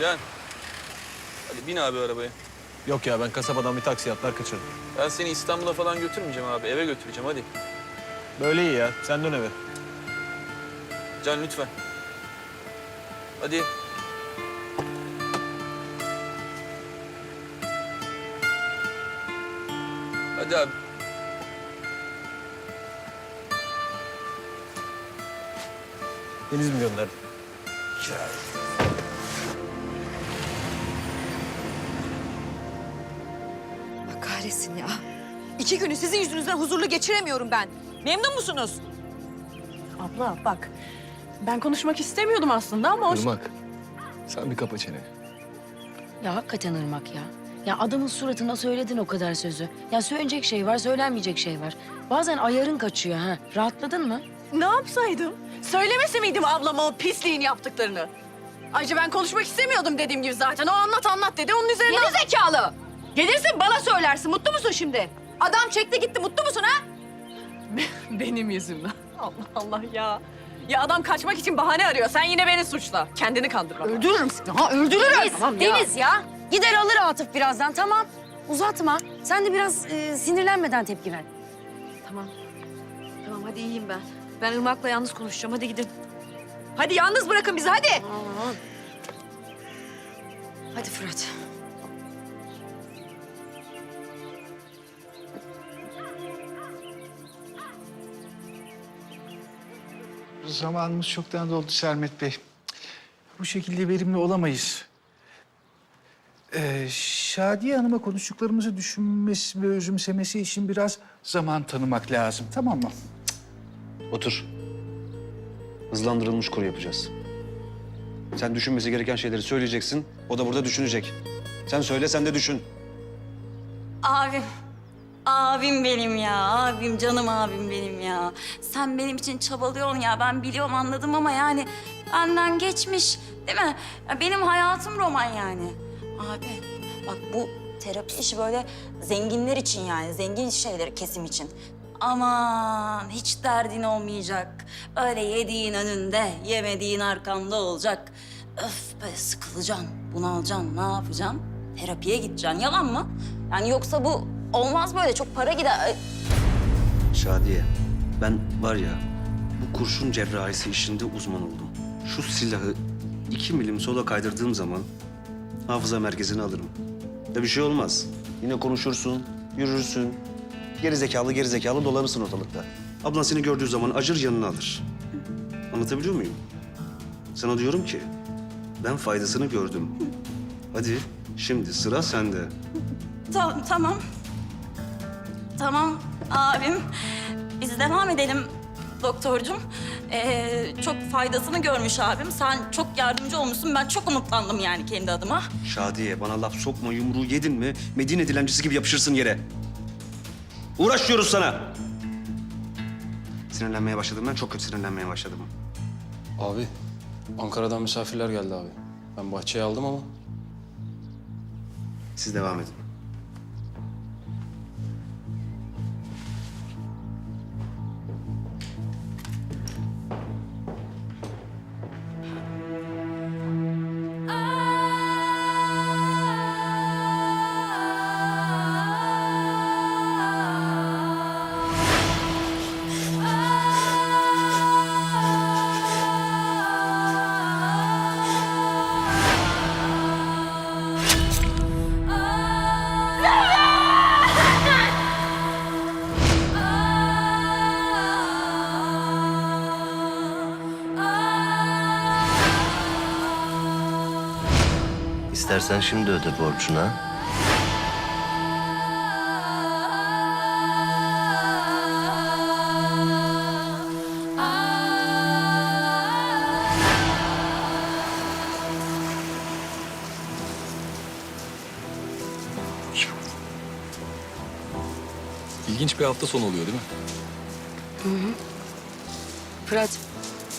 Can. Hadi bin abi arabaya. Yok ya ben kasabadan bir taksi atlar kaçarım. Ben seni İstanbul'a falan götürmeyeceğim abi. Eve götüreceğim hadi. Böyle iyi ya. Sen dön eve. Can lütfen. Hadi. Hadi abi. Deniz mi gönderdi? Allah kahretsin ya. İki günü sizin yüzünüzden huzurlu geçiremiyorum ben. Memnun musunuz? Abla bak. Ben konuşmak istemiyordum aslında ama o... Irmak. Sen bir kapa çeneni. Ya hakikaten ırmak ya. Ya adamın suratına söyledin o kadar sözü. Ya söyleyecek şey var, söylenmeyecek şey var. Bazen ayarın kaçıyor ha. Rahatladın mı? Ne yapsaydım? Söylemese miydim ablama o pisliğin yaptıklarını? Ayrıca ben konuşmak istemiyordum dediğim gibi zaten. O anlat anlat dedi onun üzerine... Geri zekalı. Gelirsin bana söylersin. Mutlu musun şimdi? Adam çekti gitti. Mutlu musun ha? Benim yüzümden. Allah Allah ya. Ya adam kaçmak için bahane arıyor. Sen yine beni suçla. Kendini kandır bana. Öldürürüm seni. Ha öldürürüm. Deniz, Tamam ya. Deniz ya. Gider alır Atıf birazdan tamam. Uzatma. Sen de biraz e, sinirlenmeden tepki ver. Tamam. Tamam hadi iyiyim ben. Ben Irmak'la yalnız konuşacağım. Hadi gidin. Hadi yalnız bırakın bizi hadi. Hadi Fırat. Zamanımız çoktan doldu Sermet Bey. Bu şekilde verimli olamayız. Ee, Şadiye Hanım'a konuştuklarımızı düşünmesi ve özümsemesi için biraz zaman tanımak lazım. Tamam mı? Otur. Hızlandırılmış kuru yapacağız. Sen düşünmesi gereken şeyleri söyleyeceksin. O da burada düşünecek. Sen söyle, sen de düşün. Abim. Abim benim ya. Abim canım abim benim ya. Sen benim için çabalıyorsun ya. Ben biliyorum anladım ama yani benden geçmiş. Değil mi? Ya benim hayatım roman yani. Abi bak bu terapi işi böyle zenginler için yani. Zengin şeyleri kesim için. Aman hiç derdin olmayacak. Öyle yediğin önünde, yemediğin arkanda olacak. Öf böyle sıkılacaksın, bunalacaksın, ne yapacaksın? Terapiye gideceksin, yalan mı? Yani yoksa bu olmaz böyle, çok para gider. Ay, Şadiye, ben var ya bu kurşun cerrahisi işinde uzman oldum. Şu silahı iki milim sola kaydırdığım zaman hafıza merkezine alırım. Ya bir şey olmaz. Yine konuşursun, yürürsün. Geri zekalı geri zekalı dolanırsın ortalıkta. Ablan seni gördüğü zaman acır yanına alır. Anlatabiliyor muyum? Sana diyorum ki ben faydasını gördüm. Hadi şimdi sıra sende. Ta- tamam. Tamam abim. Biz devam edelim doktorcum. Ee, çok faydasını görmüş abim. Sen çok yardımcı olmuşsun. Ben çok umutlandım yani kendi adıma. Şadiye bana laf sokma yumruğu yedin mi Medine dilencisi gibi yapışırsın yere. Uğraşıyoruz sana. Sinirlenmeye başladım ben çok kötü sinirlenmeye başladım. Abi, Ankara'dan misafirler geldi abi. Ben bahçeye aldım ama Siz devam edin. İstersen şimdi öde borcuna. ilginç bir hafta sonu oluyor değil mi? Fırat,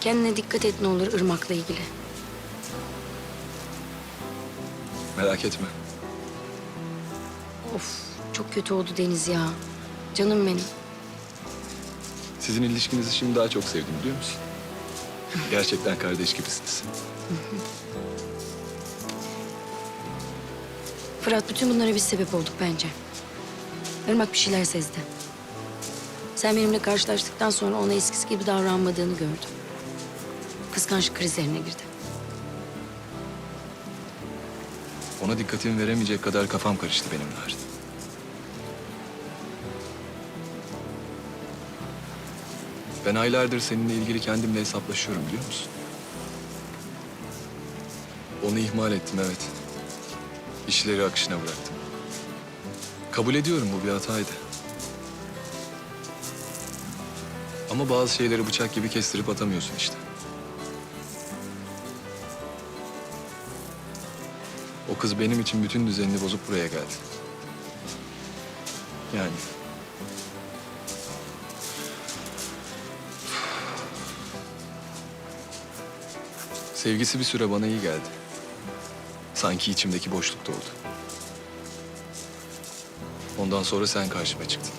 kendine dikkat et ne olur ırmakla ilgili. Merak etme. Of, çok kötü oldu Deniz ya. Canım benim. Sizin ilişkinizi şimdi daha çok sevdim biliyor musun? Gerçekten kardeş gibisiniz. Fırat bütün bunlara biz sebep olduk bence. Irmak bir şeyler sezdi. Sen benimle karşılaştıktan sonra ona eskisi gibi davranmadığını gördüm. Kıskançlık krizlerine girdi. Ona dikkatimi veremeyecek kadar kafam karıştı benim Narin. Ben aylardır seninle ilgili kendimle hesaplaşıyorum biliyor musun? Onu ihmal ettim evet. İşleri akışına bıraktım. Kabul ediyorum bu bir hataydı. Ama bazı şeyleri bıçak gibi kestirip atamıyorsun işte. O kız benim için bütün düzenini bozup buraya geldi. Yani. Sevgisi bir süre bana iyi geldi. Sanki içimdeki boşluk doldu. Ondan sonra sen karşıma çıktın.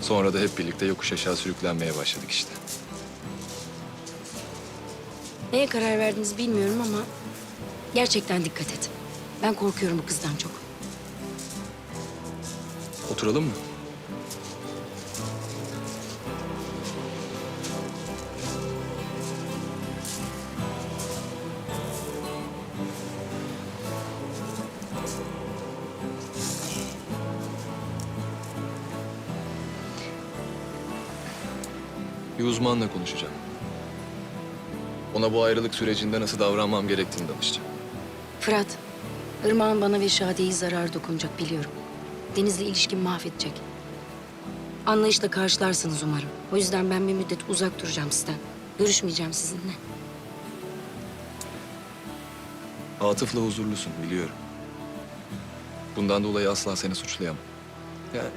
Sonra da hep birlikte yokuş aşağı sürüklenmeye başladık işte. Neye karar verdiniz bilmiyorum ama gerçekten dikkat et. Ben korkuyorum bu kızdan çok. Oturalım mı? Bir uzmanla konuşacağım. Ona bu ayrılık sürecinde nasıl davranmam gerektiğini danışacağım. Fırat, Irmak'ın bana ve Şadiye'yi zarar dokunacak biliyorum. Deniz'le ilişkimi mahvedecek. Anlayışla karşılarsınız umarım. O yüzden ben bir müddet uzak duracağım sizden. Görüşmeyeceğim sizinle. Atıf'la huzurlusun biliyorum. Bundan dolayı asla seni suçlayamam. Yani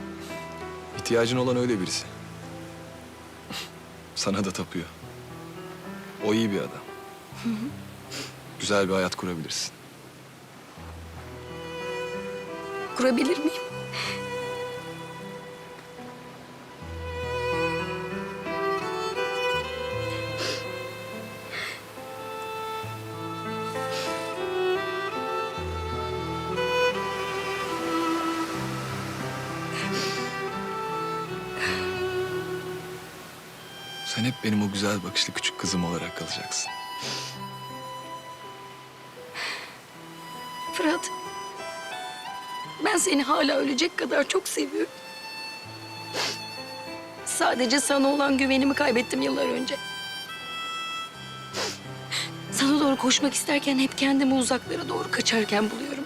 ihtiyacın olan öyle birisi. Sana da tapıyor. O iyi bir adam. Güzel bir hayat kurabilirsin. Kurabilir miyim? Sen hep benim o güzel bakışlı küçük kızım olarak kalacaksın. Fırat, ben seni hala ölecek kadar çok seviyorum. Sadece sana olan güvenimi kaybettim yıllar önce. Sana doğru koşmak isterken hep kendimi uzaklara doğru kaçarken buluyorum.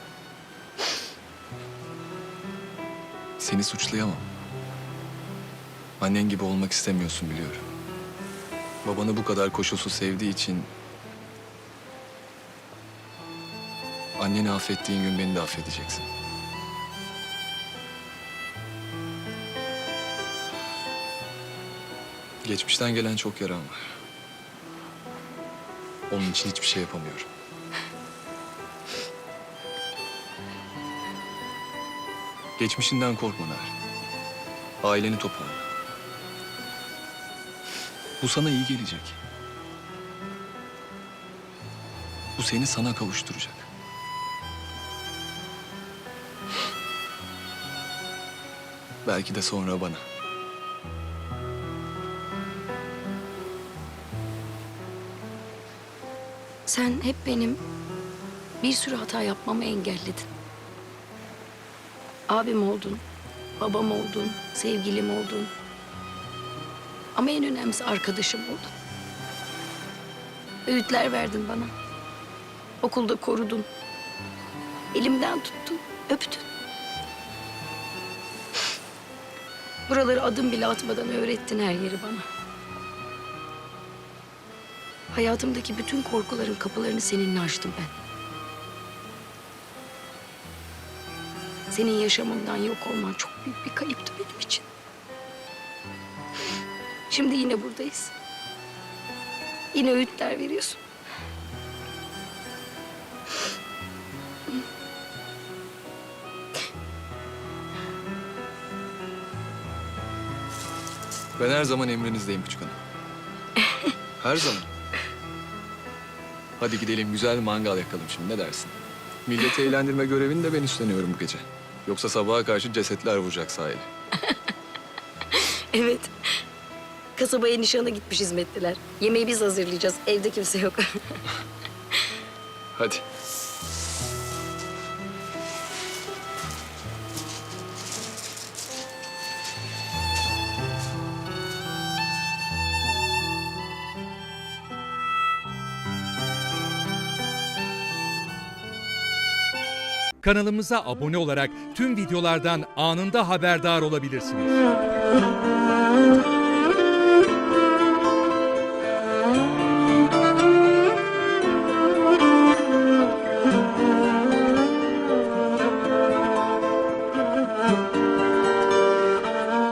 Seni suçlayamam. Annen gibi olmak istemiyorsun biliyorum. Babanı bu kadar koşulsuz sevdiği için... Anneni affettiğin gün beni de affedeceksin. Geçmişten gelen çok yaram var. Onun için hiçbir şey yapamıyorum. Geçmişinden korkma Narin. Aileni toparla. Bu sana iyi gelecek. Bu seni sana kavuşturacak. Belki de sonra bana. Sen hep benim bir sürü hata yapmamı engelledin. Abim oldun, babam oldun, sevgilim oldun. Ama en önemlisi arkadaşım oldun. Öğütler verdin bana. Okulda korudun. Elimden tuttun, öptün. Buraları adım bile atmadan öğrettin her yeri bana. Hayatımdaki bütün korkuların kapılarını seninle açtım ben. Senin yaşamımdan yok olman çok büyük bir kayıptı benim için. Şimdi yine buradayız. Yine öğütler veriyorsun. Ben her zaman emrinizdeyim küçük hanım. Her zaman. Hadi gidelim güzel mangal yakalım şimdi ne dersin? Milleti eğlendirme görevini de ben üstleniyorum bu gece. Yoksa sabaha karşı cesetler vuracak sahili. Evet. Kasabaya nişana gitmiş hizmetliler. Yemeği biz hazırlayacağız. Evde kimse yok. Hadi. Kanalımıza abone olarak tüm videolardan anında haberdar olabilirsiniz.